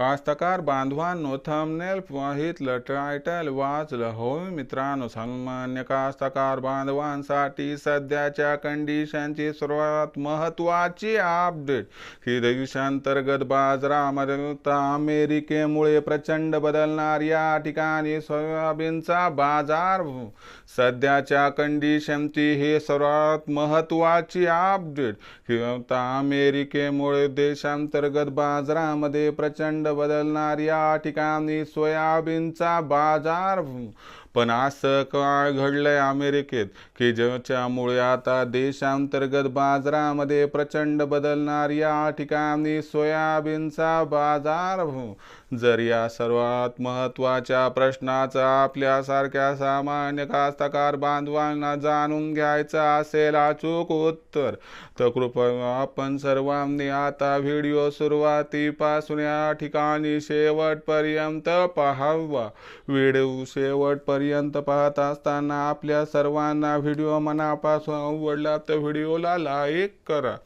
कास्तकार बांधवांनो thumbnail पाहितलं title वाचलं होय मित्रांनो सन्मान्य कास्तकार बांधवांसाठी सध्याच्या कंडिशनची सर्वात महत्त्वाची अपडेट ही देशांतर्गत बाजारामध्ये तर अमेरिकेमुळे प्रचंड बदलणार या ठिकाणी सोयाबीनचा बाजार. सध्याच्या कंडिशनची ही सर्वात महत्त्वाची अपडेट की आता अमेरिकेमुळे देशांतर्गत बाजारामध्ये प्रचंड बदलणार या ठिकाणी सोयाबीनचा बाजार पण असं काय घडलंय अमेरिकेत की ज्याच्यामुळे आता देशांतर्गत बाजारामध्ये प्रचंड बदलणार या ठिकाणी सोयाबीनचा बाजार? जर या सर्वात महत्त्वाच्या प्रश्नाचा आपल्यासारख्या सामान्य कास्तकार बांधवांना जाणून घ्यायचं असेल अचूक उत्तर तर कृपया आपण सर्वांनी आता व्हिडिओ सुरुवातीपासून या ठिकाणी शेवटपर्यंत पाहावा. व्हिडिओ शेवटपर्यंत पाहत असताना आपल्या सर्वांना व्हिडिओ मनापासून आवडला तर व्हिडिओला लाईक करा.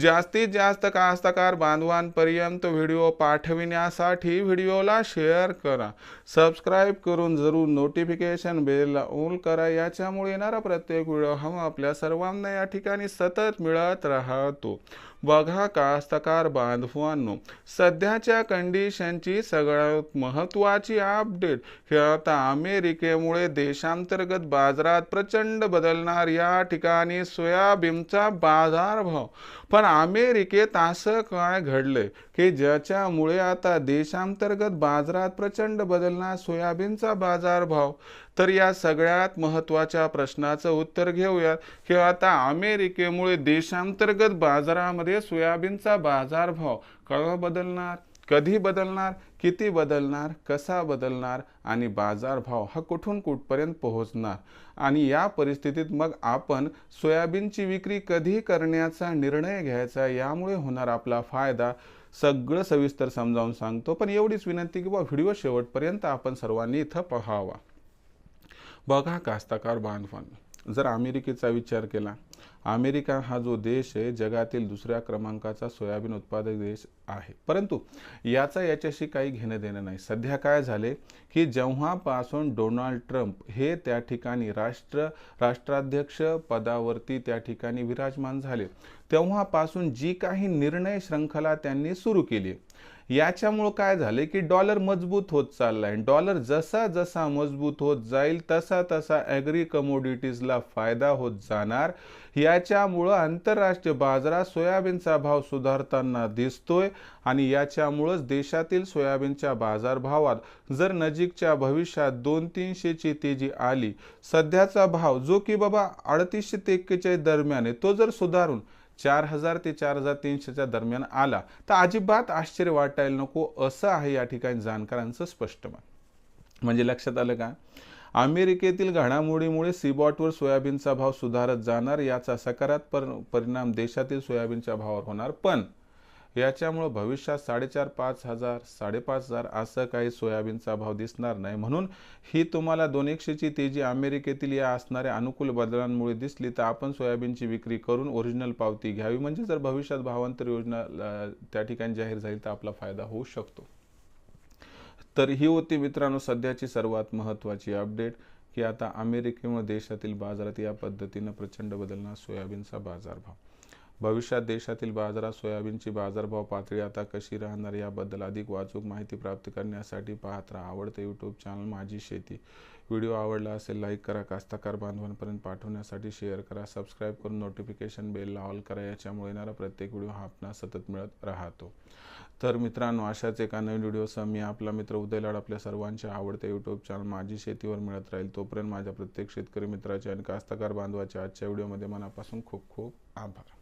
जास्तीत जास्त कास्तकार बांधवांपर्यंत व्हिडिओ पाठविण्यासाठी व्हिडिओला शेअर करा. सबस्क्राईब करून जरूर नोटिफिकेशन बेलला ऑल करा. याच्यामुळे येणारा प्रत्येक व्हिडिओ हा आपल्या सर्वांना या ठिकाणी सतत मिळत राहतो. बघा कास्तकार बांधवांनो सध्याच्या कंडिशनची सगळ्यात महत्त्वाची अपडेट हे आता अमेरिके अमेरिकेमुळे देशांतर्गत बाजारात प्रचंड बदलणार या ठिकाणी सोयाबीनचा बाजारभाव. पण अमेरिकेत असं काय घडलंय की ज्याच्यामुळे आता देशांतर्गत बाजारात प्रचंड बदलणार सोयाबीनचा बाजारभाव? तर या सगळ्यात महत्त्वाच्या प्रश्नाचं उत्तर घेऊयात की आता अमेरिकेमुळे देशांतर्गत बाजारामध्ये सोयाबीनचा बाजारभाव कळ बदलणार? कधी बदलणार किती बदलणार कसा बदलणार आणि बाजारभाव हा कुठून कुठपर्यंत पोहोचणार? आणि या परिस्थितीत मग आपण सोयाबीनची विक्री कधी करण्याचा निर्णय घ्यायचा? यामुळे होणार आपला फायदा. सगळं सविस्तर समजावून सांगतो पण एवढीच विनंती की बा व्हिडिओ शेवटपर्यंत आपण सर्वांनी इथं पाहावा. बघा कास्ताकार बांधवांनो जर अमेरिकेचा विचार केला अमेरिका हा जो देश आहे जगातील दुसऱ्या क्रमांकाचा सोयाबीन उत्पादक देश आहे. परंतु याचा याच्याशी काही घेणं देणं नाही. सध्या काय झाले की जेव्हापासून डोनाल्ड ट्रम्प हे त्या ठिकाणी राष्ट्र राष्ट्राध्यक्ष पदावरती त्या ठिकाणी विराजमान झाले तेव्हापासून जी काही निर्णय श्रृंखला त्यांनी सुरू केली याच्यामुळं काय झाले की डॉलर मजबूत होत चाललाय. डॉलर जसा जसा मजबूत होत जाईल तसा तसा ॲग्री कमोडिटीजला फायदा होत जाणार. याच्यामुळं आंतरराष्ट्रीय बाजारात सोयाबीनचा भाव सुधारताना दिसतोय आणि याच्यामुळंच देशातील सोयाबीनच्या बाजारभावात जर नजीकच्या भविष्यात दोन तीनशेची तेजी आली सध्याचा भाव जो की बाबा अडतीसशे ते एक्केचाळीस दरम्यान आहे तो जर सुधारून चार हजार ते चार हजार तीनशेच्या दरम्यान आला. तर अजिबात आश्चर्य वाटायला नको असं आहे या ठिकाणी जाणकारांचं स्पष्ट मत. म्हणजे लक्षात आलं का? अमेरिकेतील घडामोडीमुळे सीबॉटवर सोयाबीनचा भाव सुधारत जाणार याचा सकारात्मक परिणाम देशातील सोयाबीनच्या भावावर होणार. पण याच्यामुळं भविष्यात साडेचार पाच हजार साडेपाच हजार असं काही सोयाबीनचा भाव दिसणार नाही. म्हणून ही तुम्हाला दोन एकशेची तेजी अमेरिकेतील या असणाऱ्या अनुकूल बदलांमुळे दिसली तर आपण सोयाबीनची विक्री करून ओरिजिनल पावती घ्यावी. म्हणजे जर भविष्यात भावांतर योजना त्या ठिकाणी जाहीर झाली तर आपला फायदा होऊ शकतो. तर ही होती मित्रांनो सध्याची सर्वात महत्त्वाची अपडेट की आता अमेरिकेमुळे देशातील बाजारात या पद्धतीनं प्रचंड बदलणार सोयाबीनचा बाजारभाव. भविष्यात देशातील बाजारात सोयाबीनची बाजारभाव पातळी आता कशी राहणार याबद्दल अधिक वाचूक माहिती प्राप्त करण्यासाठी पाहत राहा. आवडते यूट्यूब चॅनल माझी शेती. व्हिडिओ आवडला असेल लाईक करा. कास्तकार बांधवांपर्यंत पाठवण्यासाठी शेअर करा. सबस्क्राईब करून नोटिफिकेशन बेलला ऑल करा. याच्यामुळे येणारा प्रत्येक व्हिडिओ हा आपला सतत मिळत राहतो. तर मित्रांनो अशाच एका नवीन व्हिडिओसह मी आपला मित्र उदय लाड आपल्या सर्वांच्या आवडते यूट्यूब चॅनल माझी शेतीवर मिळत राहील. तोपर्यंत माझ्या प्रत्येक शेतकरी मित्राचे आणि कास्तकार बांधवाच्या आजच्या व्हिडिओमध्ये मनापासून खूप खूप आभार.